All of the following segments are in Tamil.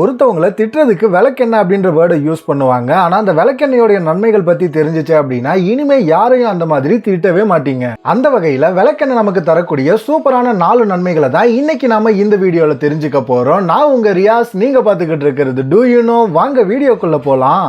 ஒருத்தவங்கள திட்டுறதுக்கு விளக்கெண்ணெய் அப்படின்ற வேர்டை யூஸ் பண்ணுவாங்க. ஆனால் அந்த விளக்கெண்ணையோடைய நன்மைகள் பற்றி தெரிஞ்சிச்சு அப்படின்னா இனிமே யாரையும் அந்த மாதிரி திட்டவே மாட்டீங்க. அந்த வகையில் விளக்கெண்ணெய் நமக்கு தரக்கூடிய சூப்பரான நாலு நன்மைகளை தான் இன்னைக்கு நாம இந்த வீடியோவில் தெரிஞ்சுக்க போகிறோம் நான் உங்கள் ரியாஸ். நீங்கள் பார்த்துக்கிட்டு இருக்கிறது டூ யூ நோ வாங்க வீடியோக்குள்ளே போகலாம்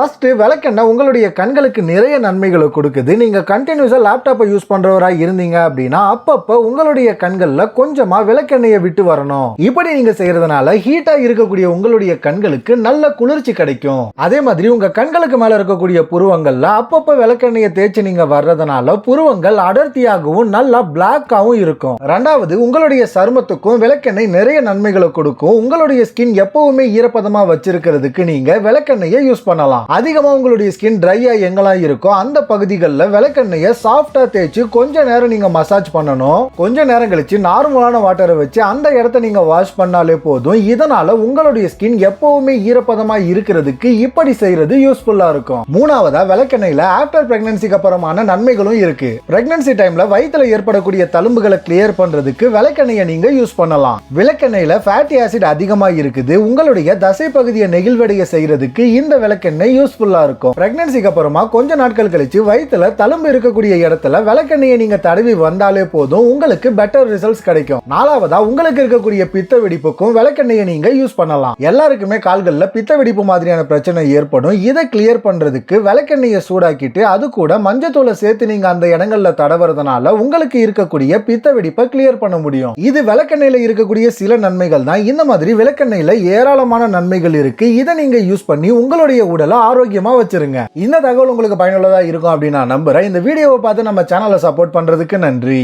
ஃபஸ்ட்டு விளக்கெண்ணெய் உங்களுடைய கண்களுக்கு நிறைய நன்மைகளை கொடுக்குது. நீங்கள் கண்டினியூஸாக லேப்டாப்பை யூஸ் பண்ணுறவராக இருந்தீங்க அப்படின்னா அப்பப்போ உங்களுடைய கண்களில் கொஞ்சமாக விளக்கெண்ணெயை விட்டு வரணும். இப்படி நீங்கள் செய்கிறதுனால ஹீட்டாக இருக்கக்கூடிய உங்களுடைய கண்களுக்கு நல்ல குளிர்ச்சி கிடைக்கும். அதே மாதிரி உங்கள் கண்களுக்கு மேலே இருக்கக்கூடிய புருவங்களில் அப்பப்போ விளக்கெண்ணெயை தேய்ச்சி நீங்கள் வர்றதுனால புருவங்கள் அடர்த்தியாகவும் நல்லா பிளாக்காகவும் இருக்கும். ரெண்டாவது உங்களுடைய சருமத்துக்கும் விளக்கெண்ணெய் நிறைய நன்மைகளை கொடுக்கும். உங்களுடைய ஸ்கின் எப்பவுமே ஈரப்பதமாக வச்சிருக்கிறதுக்கு நீங்கள் விளக்கெண்ணெயை யூஸ் பண்ணலாம். அதிகமாக உங்களுடைய ஸ்கின் ட்ரையாக எங்கெல்லாம் இருக்கோ அந்த பகுதிகளில் விளக்கெண்ணெயை சாஃப்டாக தேய்ச்சி கொஞ்ச நேரம் நீங்கள் மசாஜ் பண்ணணும். கொஞ்ச நேரம் கழிச்சு நார்மலான வாட்டரை வச்சு அந்த இடத்த நீங்கள் வாஷ் பண்ணாலே போதும். இதனால் உங்களுடைய ஸ்கின் எப்போவுமே ஈரப்பதமாக இருக்கிறதுக்கு இப்படி செய்கிறது யூஸ்ஃபுல்லாக இருக்கும். மூணாவதா விளக்கெண்ணெயில் ஆஃப்டர் பிரெக்னன்சிக்கு அப்புறமான நன்மைகளும் இருக்குது பிரெக்னன்சி டைமில் வயிற்றுல ஏற்படக்கூடிய தழும்புகளை கிளியர் பண்ணுறதுக்கு விளக்கெண்ணெயை நீங்கள் யூஸ் பண்ணலாம். விளக்கெண்ணெயில் ஃபேட்டி ஆசிட் அதிகமாக இருக்குது. உங்களுடைய தசை பகுதியை நெகிழ்வடைய செய்கிறதுக்கு இந்த விளக்கெண்ணெய் யூஸ்ஃபுல்லாக இருக்கும். பிரெக்னன்சிக்கு அப்புறமா கொஞ்ச நாட்கள் கழிச்சு வயிற்றுல தழும்பு இருக்கக்கூடிய இடத்துல விளக்கெண்ணெயை நீங்க தடவி வந்தாலே போதும் உங்களுக்கு பெட்டர் ரிசல்ட்ஸ் கிடைக்கும். நாலாவதா உங்களுக்கு இருக்கக்கூடிய பித்த வெடிப்புக்கும் விளக்கெண்ணெயை நீங்க யூஸ் பண்ணலாம். எல்லாருக்குமே கால்களில் பித்த வெடிப்பு மாதிரியான பிரச்சனை ஏற்படும். இதை கிளியர் பண்றதுக்கு விளக்கெண்ணெயை சூடாக்கிட்டு அது கூட மஞ்சத்தூளை சேர்த்து நீங்க அந்த இடங்கள்ல தடவுறதுனால உங்களுக்கு இருக்கக்கூடிய பித்த வெடிப்பை கிளியர் பண்ண முடியும். இது விளக்கெண்ணெயில இருக்கக்கூடிய சில நன்மைகள் தான். இந்த மாதிரி விளக்கெண்ணெயில ஏராளமான நன்மைகள் இருக்கு. இதை நீங்க யூஸ் பண்ணி உங்களுடைய உடலை ஆரோக்கியமா வச்சிருங்க. இந்த தகவல் உங்களுக்கு பயனுள்ளதா இருக்கும் அப்படின்னு நான் நம்புறேன். இந்த வீடியோவை பார்த்து நம்ம சேனலை சப்போர்ட் பண்றதுக்கு நன்றி.